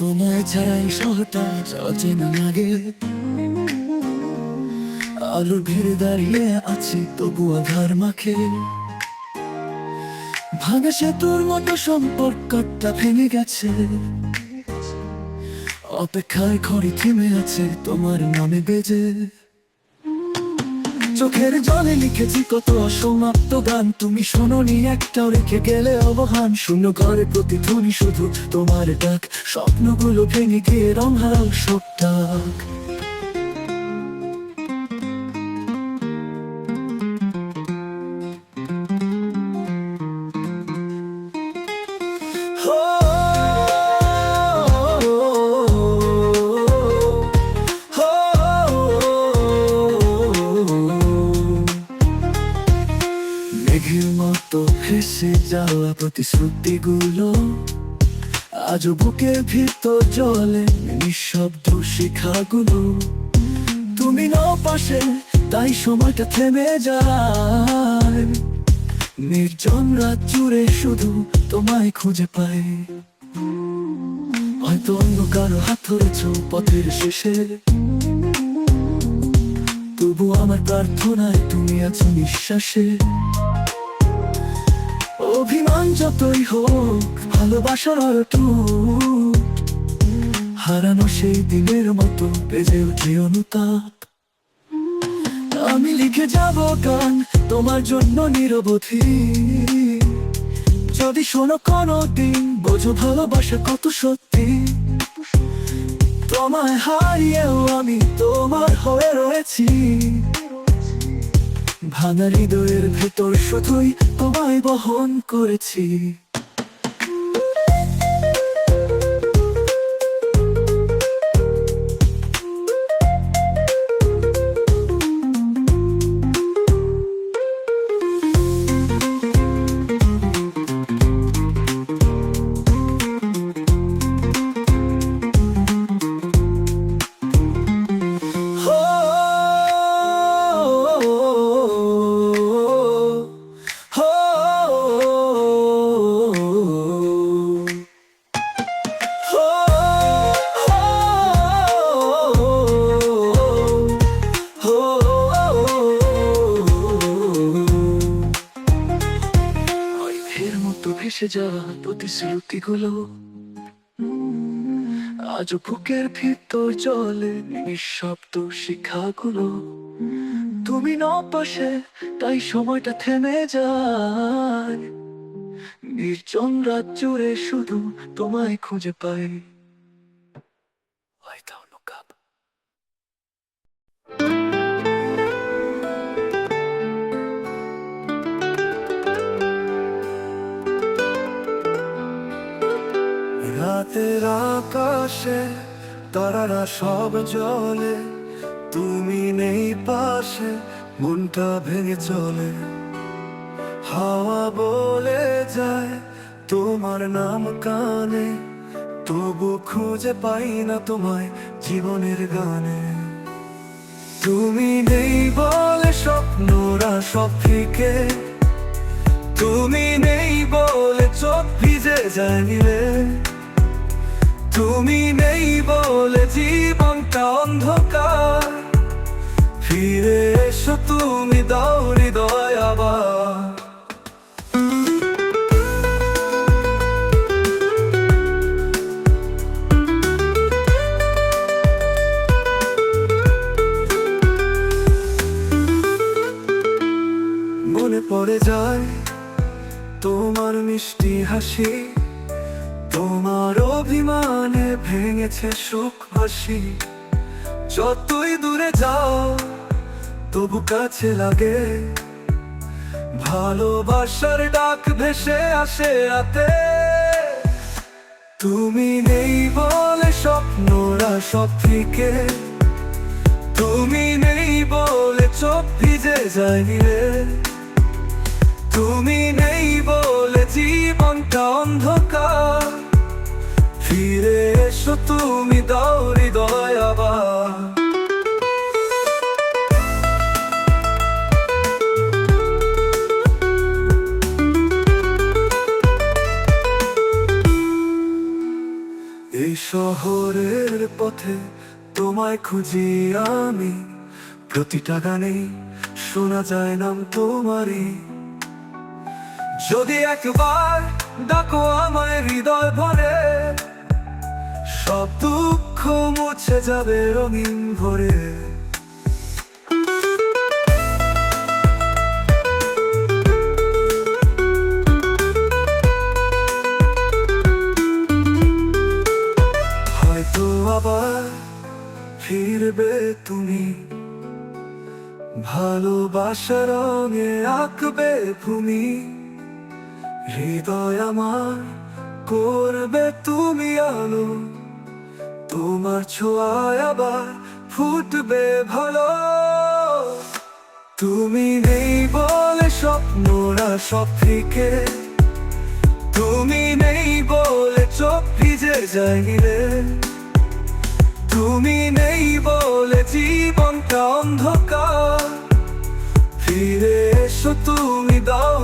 তোমায় ছাড়াই শহরটা অচেনা লাগে। আলোর ভিড়ে দাঁড়িয়ে আছে তবু আধার মাখে। ভাঙা সেতুর মতো সম্পর্কটা ভেঙে গেছে। অপেক্ষায় ঘড়ি থেমে আছে তোমার নামে বেজে। চোখের জলে লিখেছি কত অসমাপ্ত গান। তুমি শোনি একটাও রেখে গেলে অবহান। শূন্য ঘরে প্রতিধ্বনি শুধু তোমার ডাক। স্বপ্নগুলো ভেঙে গিয়ে রং হারাও সব ডাক। ভেসে যাওয়া প্রতিশ্রুতিগুলো আজও বুকের ভিতর জলে নিঃশব্দ শিখাগুলো। তুমি নাও পাশে, তাই সময়টা থেমে যায়। নির্জন রাত জুড়ে শুধু তোমায় খুঁজে পাই। হয়তো অন্য কারও হাত ধরেছ পথের শেষে। তবু আমার প্রার্থনায় তুমি আছো নিঃশ্বাসে। অভিমান যতই হোক, ভালোবাসার অটু হারানো সেই দিনের মতো বেজে উঠে অনুতাপ। আমি লিখে যাব গান, তোমার জন্য নিরবধি। যদি শোনো কোনো দিন বোঝো ভালোবাসা কত সত্যি। তোমায় হারিয়েও আমি তোমার হয়ে রয়েছি। ভাঙা হৃদয়ের ভেতর শুধুই তোমায় বহন করেছি। ভেসে যাওয়া প্রতিশ্রুতিগুলো আজ বুকের ভিতর জলে নিঃশব্দ শিখাগুলো। তুমি ন পাশে, তাই সময়টা থেমে যায়। নির্জন রাত জুড়ে শুধু তোমায় খুঁজে পাই। হয়তো অন্য কাপ রাতের আকাশে, তারারা সব জলে তুমি নেই পাশে, মনটা ভেঙে চলে। হাওয়া বলে যায়, তোমার নাম কানে। তবু খুঁজে পাই না তোমায় জীবনের গানে। তুমি নেই বলে স্বপ্নরা সব ফিকে। তুমি নেই বলে চোখ ভিজে যায় নিলে। তুমি নেই বলে জীবনটা অন্ধকার। ফিরে এসো তুমি দাও অভিমানে ভেঙেছে সুখ হাসি যতই দূরে যাও, তবু কাছে লাগে। ভালোবাসার ডাক ভেসে আসে রাতে। তুমি নেই বলে স্বপ্নরা সব থেকে তুমি নেই বলে চোখ ভিজে যায়নি রে তুমি নেই বলে জীবনটা অন্ধকার। ফিরে এসো তুমি, দাও হৃদয় আবার। এই শহরের পথে তোমায় খুঁজি আমি। প্রতিটা গানে শোনা যায় নাম তোমারই। যদি একবার ডাকো আমায় হৃদয় ভরে সব দুঃখ মুছে যাবে রঙিন ভরে। হয়তো আবার ফিরবে তুমি। ভালোবাসার রঙে আঁকবে ভূমি। হৃদয় আমার করবে তুমি আলো। তোমার ছোঁয়ায় আবার ফুটবে ভালো। তুমি নেই বলে স্বপ্নরা সব থেকে তুমি নেই বলে চোখ ভিজে রে তুমি নেই বলে জীবনটা অন্ধকার। ফিরে এসো তুমি দাও